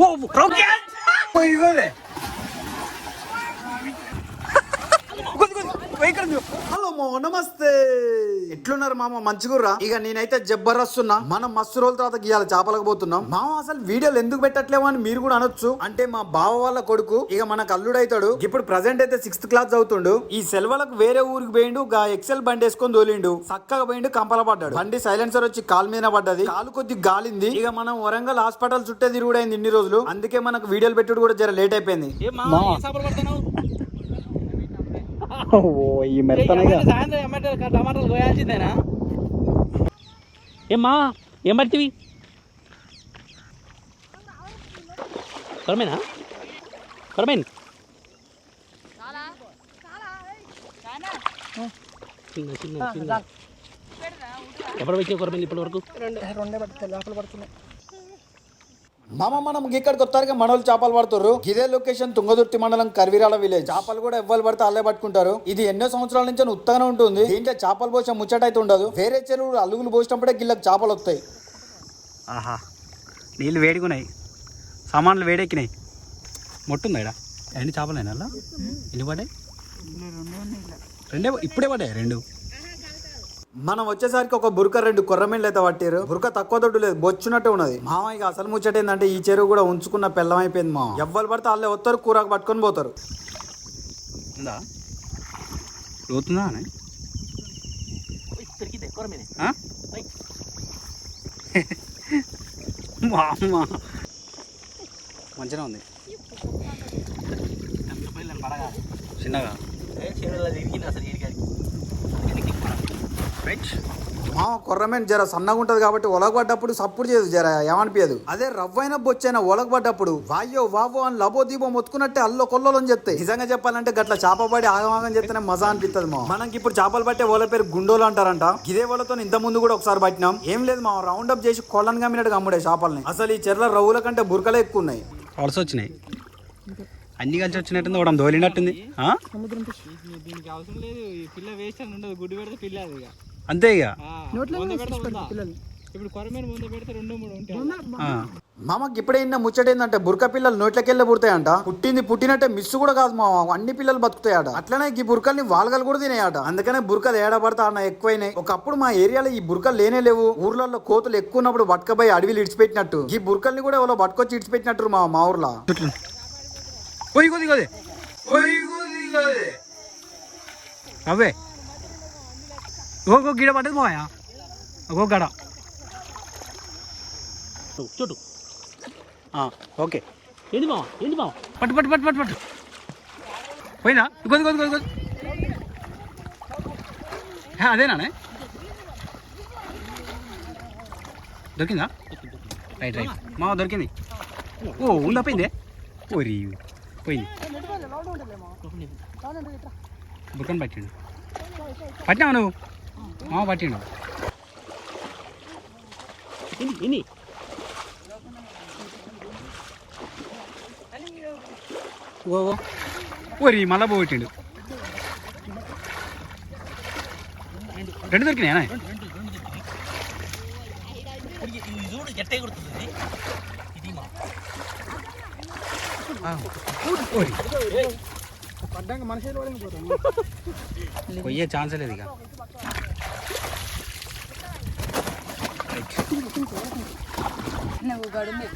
ఓ rocket hello మామ నమస్తే. ఎట్లున్నారు మామ? మంచిగుర్రా? ఇక నేనైతే జబ్బరస్తున్నా మనం మస్తు రోజుల తర్వాత గీయాలి చేపలకు పోతున్నాం. మామ అసలు వీడియోలు ఎందుకు పెట్టట్లేవు అని మీరు కూడా అనొచ్చు. అంటే మా బావ వాళ్ళ కొడుకు ఇక మనకు అల్లుడైతాడు ఇప్పుడు ప్రజెంట్ అయితే సిక్స్త్ క్లాస్ చదువుతుండు. ఈ సెలవులకు వేరే ఊరికి పోయిండు గా ఎక్సెల్ బండి వేసుకొని తోలిండు. చక్కగా పోయిండు కంపల పడ్డాడు. బండి సైలెన్సర్ వచ్చి కాలు మీద పడ్డది. కాలు కొద్ది గాలింది. ఇక మనం వరంగల్ హాస్పిటల్ చుట్టే తిరుగుడైంది ఇన్ని రోజులు. అందుకే మనకు వీడియోలు పెట్టుడు కూడా జర లేట్ అయిపోయింది ఏ మా సాపర్ పడుతున్నావు ఓ ఈ మెత్తనగా. సాయంత్రం టమాటాలు టమాటాలు కోయాల్సిందేనా? ఏమ్మా ఏం పడుతుంది కొరమేనా? కొరమేన్? చిన్న చిన్న చిన్న. ఎప్పుడు వచ్చిన కొరమేన్ ఇప్పటి వరకు? మామ మనం ఇక్కడికి వస్తారు మనోళ్ళు చేపలు పడుతారు ఇదే లొకేషన్ తుంగదుర్తి మండలం కర్విరాల విలేజ్. చేపలు కూడా ఎవ్వరు పడితే అల్లే పట్టుకుంటారు. ఇది ఎన్నో సంవత్సరాల నుంచి ఉత్తగానే ఉంటుంది. దీంట్లో చేపలు పోసే ముచ్చట అయితే ఉండదు. వేరే చెరువులు అలుగులు పోసినప్పుడే గిళ్ళకి చేపలు వస్తాయి. ఆహా. నీళ్ళు వేడిగున్నాయి సామాన్లు వేడెక్కినాయి. మొట్టుందా ఎన్ని చేపలేనా అలా? ఎన్ని పడ్డాయి? రెండే ఇప్పుడే పడ్డాయి? రెండు? మనం వచ్చేసరికి ఒక బురక రెండు కొర్రమీన్లు అయితే పట్టారు బురక తక్కువ దొడ్డు లేదు బొచ్చునట్టే ఉన్నది. మామ ఇక అసలు ముచ్చట ఏంటంటే ఈ చెరువు కూడా ఉంచుకున్న పెళ్ళం అయిపోయింది మామ. ఎవ్వరు పడితే అల్లే వస్తారు కూరకు పట్టుకొని పోతారు. మంచిగా ఉంది. చిన్నగా? తిరిగింది అసలు రైట్ మామ కొర్రమేన్ జర సన్నగా ఉంటది కాబట్టి ఒలగబడ్డప్పుడు సప్పుడు చేయదు జర ఏమనిపించదు అదే రవ్వైన బొచ్చైన ఒలగబడ్డప్పుడు వాయ్యో వావో అని లబో దీపో మొత్తుకున్నట్టే అల్లో కొల్లలో అని చెప్తాయి నిజంగా చెప్పాలంటే గట్ల చేప పడి ఆగమాగం చెప్తేనే మజా అనిపిస్తుంది మా మనకి ఇప్పుడు చేపలు పట్టే ఓల పేరు గుండోలు అంటారంట. ఇదే వాళ్ళతో ఇంత ముందు కూడా ఒకసారి పట్టినాం. ఏం లేదు మా రౌండ్ అప్ చేసి కొల్లని గమ్మినట్టుగా అమ్ముడే చేపల్ని. అసలు ఈ చెర్ల రవ్వుల కంటే బురకలే ఎక్కువ ఉన్నాయి వచ్చినాయి. అన్ని కలిసి వచ్చినట్టుంది ఒకటి దోలినట్టుంది ఆ? దీనికి అవసరం లేదు ఈ పిల్ల వేస్ట్ అని ఉండదు గుడ్డు పెడితే పిల్ల అది ఇక. అంతే ఇక? ఇప్పుడు కొరమేను ముందు పెడితే రెండు మూడు ఉంటాయి. మామకి ఇప్పుడే ఇన్న ముచ్చటేందంటే బురక పిల్లలు నోట్లకెళ్ళి పుడతాయంట. పుట్టింది పుట్టినట్టే మిస్ కూడా కాదు మా అన్ని పిల్లలు బతుకుతాయట. అట్లనే ఈ బురకల్ని వాల్గలు కూడా తినేయట. అందుకనే బురకలు ఏడబడతా అన్న ఎక్కువైనాయి. ఒకప్పుడు మా ఏరియాలో ఈ బురకలు లేనే లేవు. ఊర్లలో కోతులు ఎక్కువ ఉన్నప్పుడు బతకబోయి అడవిలు ఇడిచిపెట్టినట్టు. ఈ బురకల్ని కూడా ఎవరో బట్టుకొచ్చి ఇడిచిపెట్టినట్టు మా మా ఊర్లో. అవే ఓ గిడ పడ్డది పోయా ఓ గడ. ఆ, ఓకే. ఏంది మామ ఏంది మామ పట్టు పట్టు పట్టు పట్టు పట్టు. పోయిందా? కొద్ది కొద్ది కొద్ది కొద్ది హే, అదేనానే? దొరికిందా? Right right. మా దొరికింది. ఓ ఉందా పోయిందే? ఓరి పోయింది. బుక్కని పట్టిండు. పట్టినావు నువ్వు? మామ పట్టిండు ఎన్ని ఎన్ని ఓ ఓ. ఓరి మళ్ళా పోగొట్టిండు రెండు దొరికినాయా చూడు ఎట్టే కొడుతుంది ఇది మా ఓరి పోయే ఛాన్స్ లేదు ఇక నువ్వు గడుంది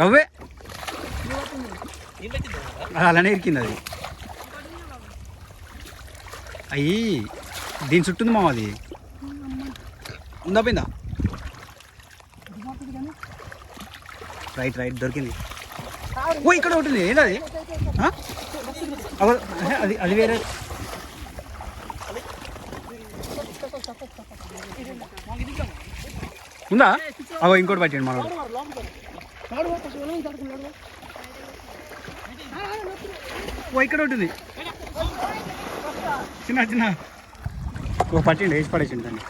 రవ్వే? అలానే ఇరికింది అది. అయ్యి దీని చుట్టూ ఉంది మామ అది. ఉందా పోయిందా? రైట్ రైట్ దొరికింది. ఓ ఇక్కడ ఒకటి ఉంది. ఏంటది అది అది వేరే. ఉందా? అవో ఇంకోటి పట్టండి మనోడు ఓ ఇక్కడ ఉంటుంది చిన్న చిన్న. ఓ పట్టండి వేసి పడేసిండు దాన్ని.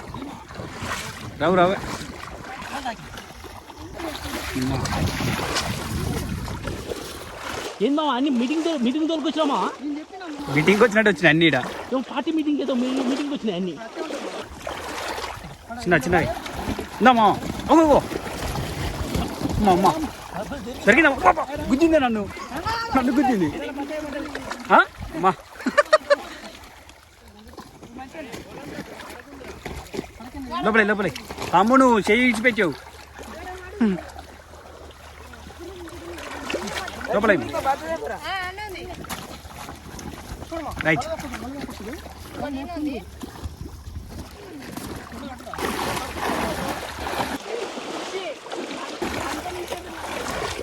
రావు రావే. అమ్మా. మామ అన్ని మీటింగ్ మీటింగ్ తోలుకొచ్చినామా? మీటింగ్కి వచ్చినట్టు వచ్చినాయి అన్ని ఏమో పార్టీ మీటింగ్ ఏదో మీటింగ్ వచ్చినాయి అన్ని. చిన్న చిన్నవి. ఇందామా ఓ అమ్మ అమ్మ జరిగిందా గుద్దిందే నన్ను? నన్ను గుద్దింది? అమ్మా. లోపలే లోపలే. తమ్ముడు నువ్వు చెయ్యి ఇచ్చిపెట్టావు లోపలే రైట్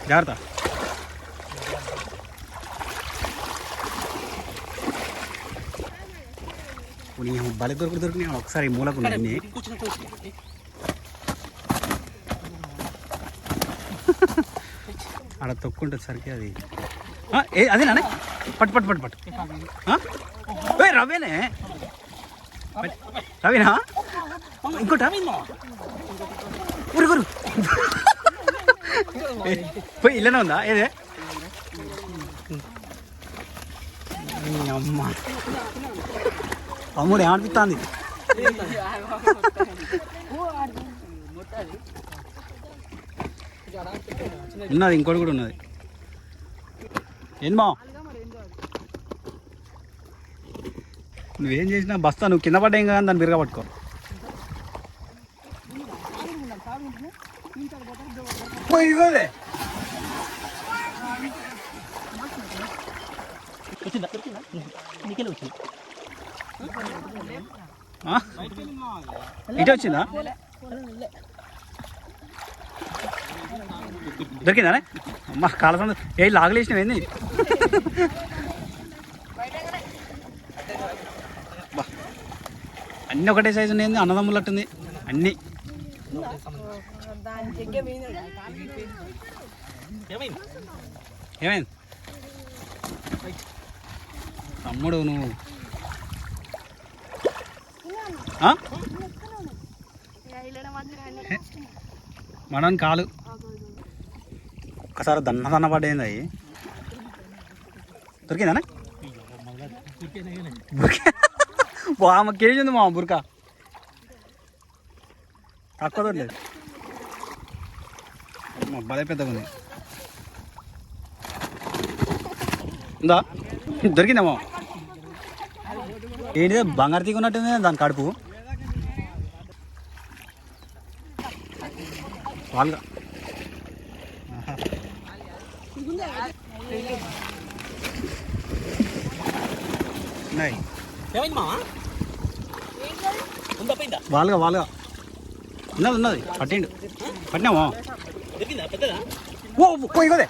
జాగ్రత్త. నీ బలి దొరుకు దొరికి ఒకసారి మూలకు ఉన్నాయి మీటింగ్ వచ్చినట్టు వచ్చినాయి ఆడ తొక్కుంటుంది సరికి అది. ఏ అదేనా పట్టు పట్టు పట్టు పట్టు. రవేనే పట్టు. రవేనా? ఇంకోట? ఊరు ఊరు పోయి ఇల్లనే ఉందా? ఏదే? అమ్మ. అమ్ముడు ఏమనిపిస్తుంది? ఉన్నది ఇంకోటి కూడా ఉన్నది. మా నువ్వేం చేసినా బస్తా నువ్వు కింద పడ్డా ఏం కానీ దాన్ని బిరగా పట్టుకో. వచ్చిందా? నీకెళ్ళి వచ్చింది? ఇటే వచ్చిందా? దొరికిందా అమ్మ కాలసం ఏ లాగలేసినవి ఏంది. అన్నీ ఒకటే సైజు ఉన్నాయి అన్నదమ్ములట్టుంది అన్నీ. ఏమైంది? తమ్ముడు నువ్వు. ఆ? మడని కాలు. ఒక్కసారి దన్న దన్న పడ్డేంది అవి దొరికిందా బుర్కా. ఆమె కేజీ ఉంది మా బుర్కా. తక్కువ దొరలేదు భలే పెద్దగా ఉంది. ఉందా? దొరికిందేమో? ఏంటిదే బంగారు తీగ ఉన్నట్టుంది దాని కడుపు? వాళ్ళ ఉన్నాయి ఏమైంది మావా ఉందా పోయిందా వాళ్ళగా వాళ్ళగా ఉన్నది ఉన్నది పట్టిండు పట్టినామా దొరికిందా పెద్దదా ఓ పోయి కదే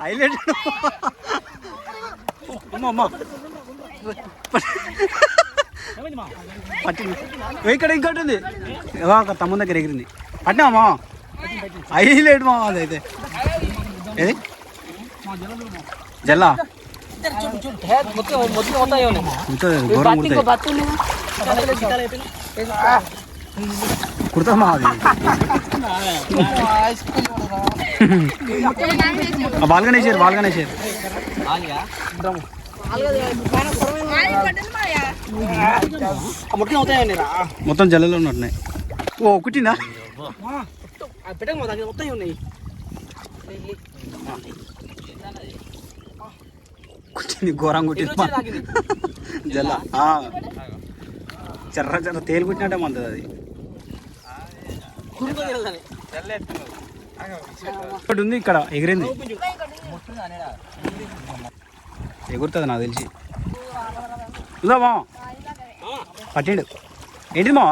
హైలైట్ అమ్మ అమ్మ ఏమైంది మా పట్టింది ఓ, ఇక్కడ ఇంకోటి ఉంది ఏవో ఒక తమ్ముని దగ్గర ఎగిరింది పట్టినామా హైలైట్ మా అదైతే ఏది జల్లా. కుడుతుంది ఘోరం అది బాల్గానే వేసారు బాల్గానే మొత్తం జల్లలో ఉన్నట్టున్నాయి. ఓ ఒకటినా పెట్టక మొత్తం ఉన్నాయి. కుట్టింది ఘోరం కుట్టింది. జల్ల ఆ. చెర్ర చెర్ర తేలు కుట్టినట్టే మంది అది. ఒకటి ఉంది ఇక్కడ ఎగిరింది. ఎగురుతుంది నాకు తెలిసి. ఉందా మా పట్టిండు. ఏంటిది మా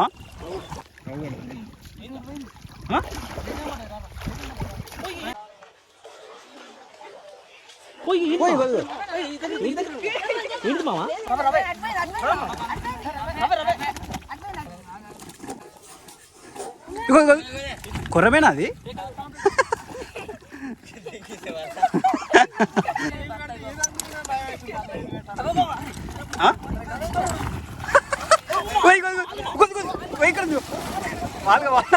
పోయి ఏంటి మావా? కొర్రమేనా అది. వాళ్ళగా వాళ్ళ.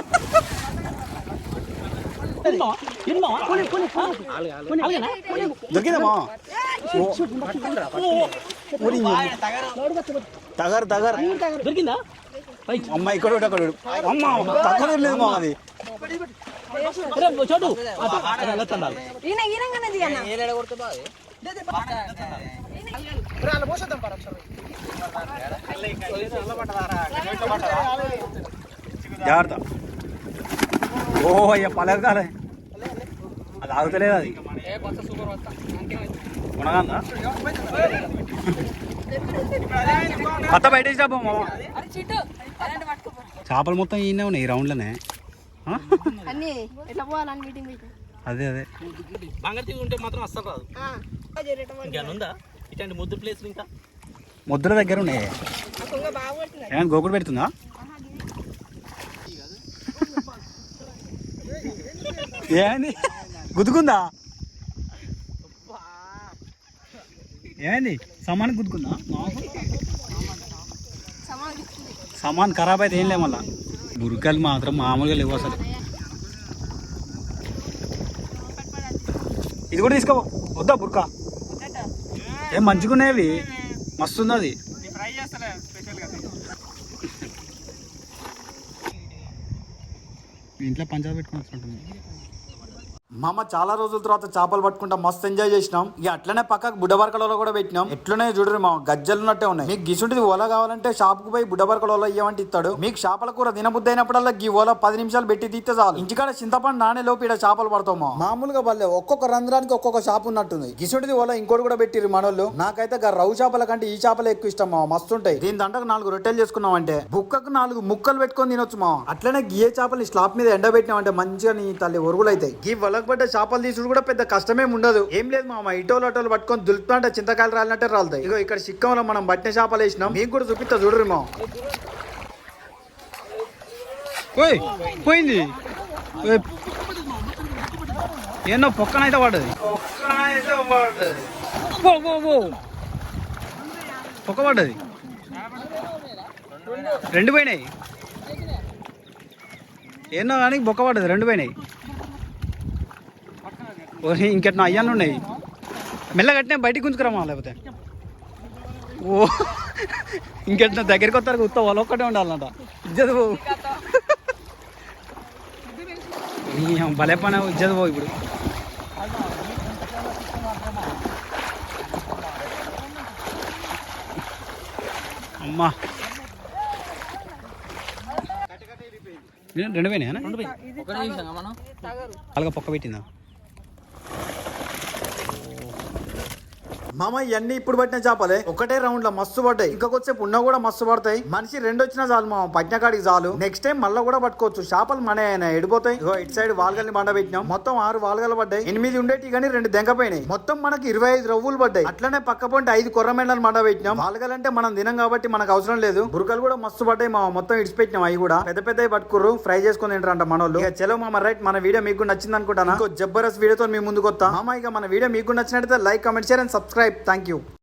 మావా మావా తిను మావా అలాగేనా? దొరికిందా మామ తగర్ తగర్ దొరికిందా పై అమ్మ ఇక్కడ ఒకటి, అక్కడ ఒకటి. అమ్మ తక్కువ లేదు మామ అది అరే, చోటు అటు, అటు వెళ్ళొస్తాను. ఈయన ఈయనగానే తీయన్న జాగ్రత్త ఓ అయ్యా పలకాలే అది ఆగుతలేదు అది. కొత్త బయట చేపలు మొత్తం ఈయనే ఉన్నాయి ఈ రౌండ్లోనే. అదే అదే. బంగారు ఉంటే మాత్రం అస్సలు రాదు. ఇంకేమైనా ఉందా? ఇట్లాంటి ముద్దు ప్లేస్ ఇంకా? ముద్దుల దగ్గర ఉన్నాయి. ఏమైనా గోకుడు పెడుతుందా? ఏమైంది గుద్దుకుందా? ఏమైంది? సమాన్ గుద్దుకుందా? సమాన్ ఖరాబ్ అయితే ఏం లే మళ్ళా. బురకలు మాత్రం మామూలుగా లేవు అసలు. ఇది కూడా తీసుకో. వద్దా బుర్కా? ఏం మంచిగున్నాయి మస్తు ఉంది అది ఇంట్లో పంచాయతీ పెట్టుకుని మామ చాలా రోజుల తర్వాత చేపలు పట్టుకుంటా మస్తు ఎంజాయ్ చేసినాం. ఇక అట్లనే పక్కకు బుడ్డబరకలలో కూడా పెట్టినాం. ఎట్లనే చూడరు మా గజ్జలు ఉన్నట్టే ఉన్నాయి. మీకు గిసుంటిది ఓలా కావాలంటే షాప్కు పోయి బుడ్డబరకలలో ఇవ్వమంటే ఇస్తాడు. మీకు చేపల కూర తినబుద్ధి అయినప్పుడల్లా గీ ఓలా పది నిమిషాలు పెట్టి తీస్తే చాలు. ఇంటికాడ చింతపండు నానే లోపు ఈడ చేపలు పడతామా మామూలుగా బల్లే ఒక్కొక్క రంధ్రానికి ఒక్కొక్క షాప్ ఉన్నట్టుంది. గిసుంటిది ఓలా ఇంకోటి కూడా పెట్టిరు మనోళ్ళు. నాకైతే గా రవ్వు చేపల కంటే ఈ చేపలు ఎక్కువ ఇష్టం మా మస్తు ఉంటాయి. దీని దంటకు నాలుగు రొట్టెలు చేసుకున్నాం అంటే బుక్కకు నాలుగు ముక్కలు పెట్టుకొని తినొచ్చు మా అట్లనే గియ్యే చేపలు స్లాబ్ మీద ఎండబెట్టినామంటే మంచిగా నీ తల్లి ఒరుగులు అవుతాయి గీ వలకబడ్డ చేపలు తీసుడు కూడా పెద్ద కష్టమేం ఉండదు. ఏం లేదు మామ ఇటోలు అటోలు పట్టుకొని దులుపుతుంటే చింతకాయలు రాలినట్టే రాలుతాయి. ఇగో ఇక్కడ సిక్కంలో మనం పట్టిన చేపలు వేసినాం. మీకు కూడా చూపిస్తా చూడరు మా పోయింది. ఏమో పొక్కనైతే పడ్డది. పొక్క పడ్డది. రెండు పోయినాయి. ఏమో కానీ బొక్క పడ్డది రెండు పోయినాయి. ఇంకెట్నా అయ్యాన్ని ఉన్నాయి మెల్ల కట్టినా బయటికి గుంజుకురామా లేకపోతే? ఓ ఇంకెట్నా దగ్గరికి వస్తారు ఉత్త వాళ్ళు ఒక్కటే ఉండాలంట. ఇజ్జత్ పోవు భలే పని ఇజ్జత్ పోవు ఇప్పుడు. అమ్మా. రెండు పోయినాయా? అలాగా పొక్క పెట్టిందా? మామ ఇవన్నీ ఇప్పుడు పట్టిన చేపలే. ఒకటే రౌండ్లో మస్తు పడ్డాయి. ఇంకా కొద్దిసేపు ఉన్నా కూడా మస్తు పడతాయి. మనిషి రెండు వచ్చినా చాలు మామ పట్టిన కాడికి చాలు. నెక్స్ట్ టైం మళ్ళీ కూడా పట్టుకోవచ్చు. చేపలు మన ఎడిపోతాయి. ఇగో ఇటు సైడ్ వాల్గల్ని బండ పెట్టినాం. మొత్తం ఆరు వాల్గలు పడ్డాయి. ఎనిమిది ఉండేటి కానీ రెండు దెంకపోయినాయి మొత్తం మనకి ఇరవై ఐదు రవ్వులు పడ్డాయి. అట్లనే పక్క పొంటి ఐదు కొర్రమెండలు మండ పెట్టినాం. వాల్గలంటే మనం తినం కాబట్టి మనకు అవసరం లేదు. బురకలు కూడా మస్తు పడ్డాయి మామ. మొత్తం ఇడిచిపెట్టినాం అవి కూడా. పెద్ద పెద్ద పట్టుకుర్రు. ఫ్రై చేసుకుని తింటారంట మనోళ్ళు. ఇక చలో మామ రైట్. మన వీడియో మీకు నచ్చింది అనుకుంటాను? జబర్దస్త్ వీడియోతో మీ ముందుకు వస్తాం మామ ఇక మన వీడియో మీకు నచ్చినట్టు నచ్చినట్లయితే like comment share and subscribe. subscribe. Thank you.